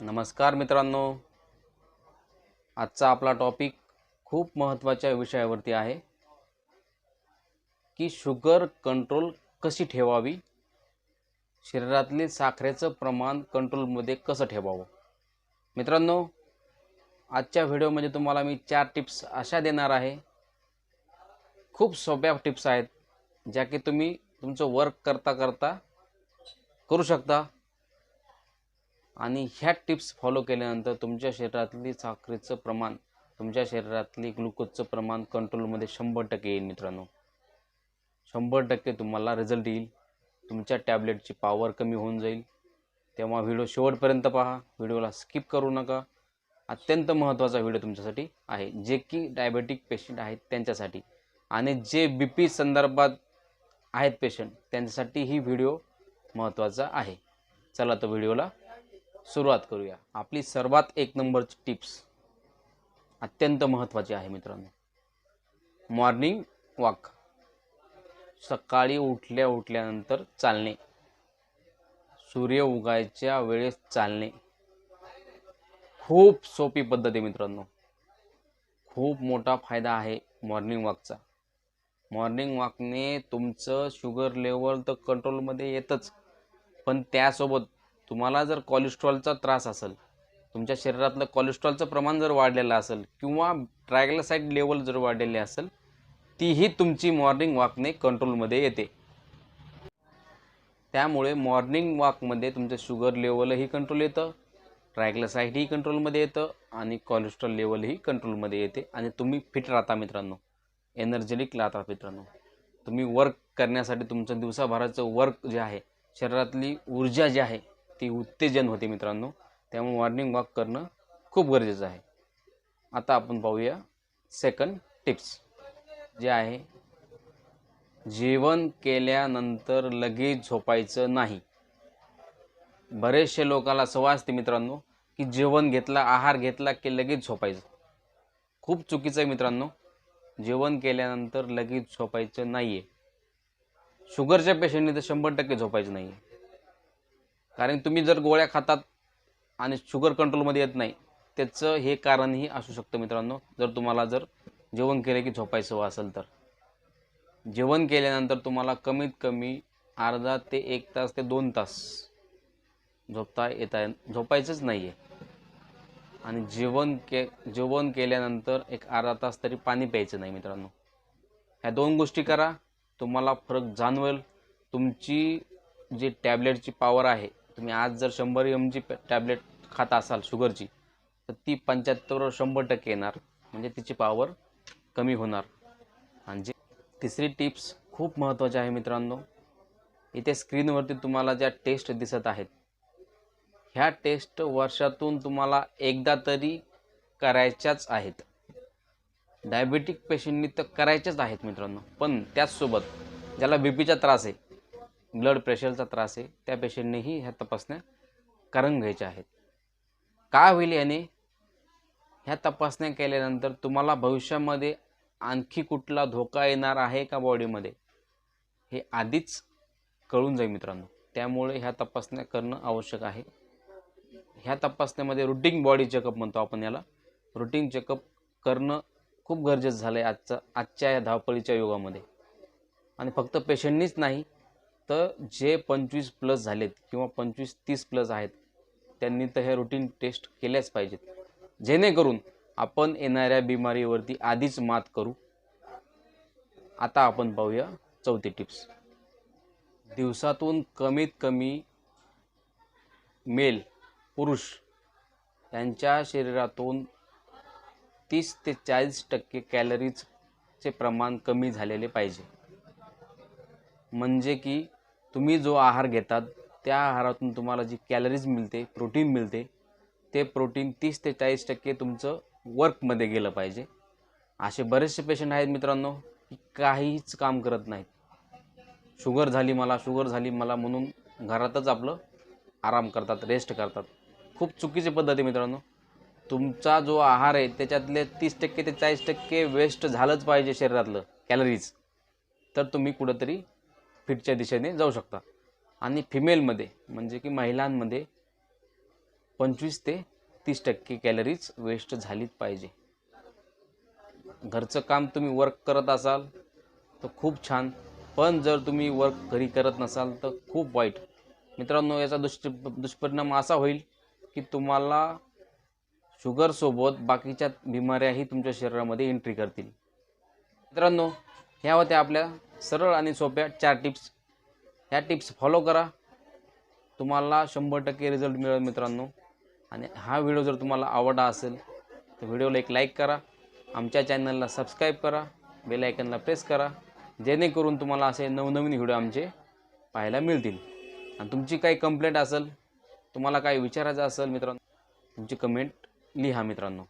नमस्कार मित्रांनो. आजचा आपला टॉपिक खूप महत्त्वाच्या विषयावरती आहे. की शुगर कंट्रोल कशी ठेवावी? शरीरातले साखरेचं प्रमाण कंट्रोलमध्ये कसं ठेवावं? मित्रांनो आजच्या व्हिडिओमध्ये तुम्हाला मी चार टिप्स अशा देणार आहे. खूप सोप्या टिप्स आहेत ज्या की तुम्ही तुमचं वर्क करता करता करू शकता. आणि ह्या टिप्स फॉलो केल्यानंतर तुमच्या शरीरातली साखरेचं प्रमाण तुमच्या शरीरातली ग्लुकोजचं प्रमाण कंट्रोलमध्ये शंभर टक्के येईल मित्रांनो. शंभर टक्के तुम्हाला रिझल्ट येईल. तुमच्या टॅबलेटची पॉवर कमी होऊन जाईल. तेव्हा व्हिडिओ शेवटपर्यंत पहा. व्हिडिओला स्किप करू नका. अत्यंत महत्त्वाचा व्हिडिओ तुमच्यासाठी आहे. जे की डायबेटिक पेशंट आहेत त्यांच्यासाठी. आणि जे बी पी संदर्भात आहेत पेशंट त्यांच्यासाठी ही व्हिडिओ महत्त्वाचा आहे. चला तो व्हिडिओला सुरुवात करूया. आपली सर्वात एक नंबरची टिप्स अत्यंत महत्त्वाची आहे मित्रांनो. मॉर्निंग वॉक सकाळी उठल्या उठल्यानंतर चालणे. सूर्य उगायच्या वेळेस चालणे. खूप सोपी पद्धत आहे मित्रांनो. खूप मोठा फायदा आहे मॉर्निंग वॉकचा मॉर्निंग वॉकने तुमचं शुगर लेवल तर कंट्रोलमध्ये येतच. पण त्यासोबत तुम्हाला जर कोलेस्ट्रॉलचा त्रास असेल तुमच्या शरीरातलं कोलेस्ट्रॉलचं प्रमाण जर वाढलेलं असेल किंवा ट्रायग्लिसाईड लेवल जर वाढलेली असेल तीही तुमची मॉर्निंग वॉकने कंट्रोलमध्ये येते. त्यामुळे मॉर्निंग वॉकमध्ये तुमचं शुगर लेवलही कंट्रोल येतं ट्रायग्लिसाईडही कंट्रोलमध्ये येतं आणि कोलेस्ट्रॉल लेवलही कंट्रोलमध्ये येते. आणि तुम्ही फिट राहता मित्रांनो एनर्जेटिक राहता मित्रांनो. तुम्ही वर्क करण्यासाठी तुमचं दिवसाभराचं वर्क जे आहे शरीरातली ऊर्जा जी आहे ती उत्तेजन होते मित्रांनो. त्यामुळे मॉर्निंग वॉक करणं खूप गरजेचं आहे. आता आपण पाहूया सेकंड टिप्स जे आहे जेवण केल्यानंतर लगेच झोपायचं नाही. बरेचसे लोकाला सवय असते मित्रांनो की जेवण घेतला आहार घेतला की लगेच झोपायचं. खूप चुकीचं आहे मित्रांनो. जेवण केल्यानंतर लगेच झोपायचं नाही आहे शुगरच्या पेशंटने तर शंभर टक्के झोपायचं नाही आहे कारण तुम्ही जर गोळ्या खातात आणि शुगर कंट्रोलमध्ये येत नाही त्याचं हे कारणही असू शकतं मित्रांनो. जर तुम्हाला जर जेवण केलं की झोपायचं हवं असेल तर. जेवण केल्यानंतर तुम्हाला कमीत कमी अर्धा ते एक तास ते दोन तास झोपता येता झोपायचंच नाही आहे आणि जेवण के जेवण केल्यानंतर एक अर्धा तास तरी पाणी प्यायचं नाही मित्रांनो. ह्या दोन गोष्टी करा तुम्हाला फरक जाणवेल. तुमची जी टॅबलेटची पॉवर आहे तुम्ही आज जर शंभर एम जी टॅबलेट खात असाल शुगरची तर ती पंच्याहत्तरवर शंभर टक्के येणार. म्हणजे तिची पॉवर कमी होणार. आणि जे तिसरी टिप्स खूप महत्त्वाची आहे मित्रांनो. इथे स्क्रीनवरती तुम्हाला ज्या टेस्ट दिसत आहेत ह्या टेस्ट वर्षातून तुम्हाला एकदा तरी करायच्याच आहेत. डायबेटिक पेशंटनी तर करायच्याच आहेत मित्रांनो. पण त्याचसोबत ज्याला बी पीचा त्रास आहे ब्लड प्रेशरचा त्रास आहे त्या पेशंटनेही ह्या तपासण्या करून घ्यायच्या आहेत. काय होईल याने? ह्या तपासण्या केल्यानंतर तुम्हाला भविष्यामध्ये आणखी कुठला धोका येणार आहे का बॉडीमध्ये? हे आधीच कळून जाईल मित्रांनो. त्यामुळे ह्या तपासण्या करणं आवश्यक आहे. ह्या तपासण्यामध्ये रुटीन बॉडी चेकअप म्हणतो आपण याला. रुटीन चेकअप करणं खूप गरजेचं झालं आहे आजचा आजच्या या धावपळीच्या युगामध्ये. आणि फक्त पेशंटनीच नाही तर जे पंचवीस प्लस झालेत किंवा पंचवीस तीस प्लस आहेत त्यांनी तर हे रुटीन टेस्ट केल्याच पाहिजेत. जेणेकरून आपण येणाऱ्या बिमारीवरती आधीच मात करू. आता आपण पाहूया चौथी टिप्स दिवसातून कमीत कमी मेल पुरुष यांच्या शरीरातून तीस ते चाळीस टक्के कॅलरीजचे प्रमाण कमी झालेले पाहिजे. म्हणजे की तुम्ही जो आहार घेतात त्या आहारातून तुम्हाला जी कॅलरीज मिळते प्रोटीन मिळते ते प्रोटीन तीस ते चाळीस टक्के तुमचं वर्कमध्ये गेलं पाहिजे. असे बरेचसे पेशंट आहेत मित्रांनो की काहीच काम करत नाहीत. शुगर झाली मला शुगर झाली मला म्हणून घरातच आपलं आराम करतात रेस्ट करतात. खूप चुकीची पद्धत आहे मित्रांनो. तुमचा जो आहार आहे त्याच्यातले तीस टक्के ते चाळीस टक्के वेस्ट झालंच पाहिजे शरीरातलं कॅलरीज तर तुम्ही कुठंतरी फिटच्या दिशेने जाऊ शकता आणि फिमेलमध्ये म्हणजे की महिलांमध्ये पंचवीस ते तीस टक्के कॅलरीज वेस्ट झालीच पाहिजे. घरचं काम तुम्ही वर्क करत असाल तर खूप छान. पण जर तुम्ही वर्क घरी करत नसाल तर खूप वाईट. मित्रांनो याचा दुष्ट दुष्परिणाम असा होईल की तुम्हाला शुगरसोबत बाकीच्या बिमाऱ्याही तुमच्या शरीरामध्ये एंट्री करतील. मित्रांनो ह्या होत्या आपल्या सरळ आणि सोप्या चार टिप्स. ह्या टिप्स फॉलो करा. तुम्हाला शंभर टक्के रिझल्ट मिळेल मित्रांनो. आणि हा व्हिडिओ जर तुम्हाला आवडला असेल तर व्हिडिओला एक लाईक करा. आमच्या चॅनलला सबस्क्राईब करा. बेल आयकनला प्रेस करा. जेणेकरून तुम्हाला असे नवनवीन व्हिडिओ आमचे पाहायला मिळतील. आणि तुमची काही कंप्लेंट असेल तुम्हाला काही विचारायचं असेल मित्रांनो तुमची कमेंट लिहा मित्रांनो.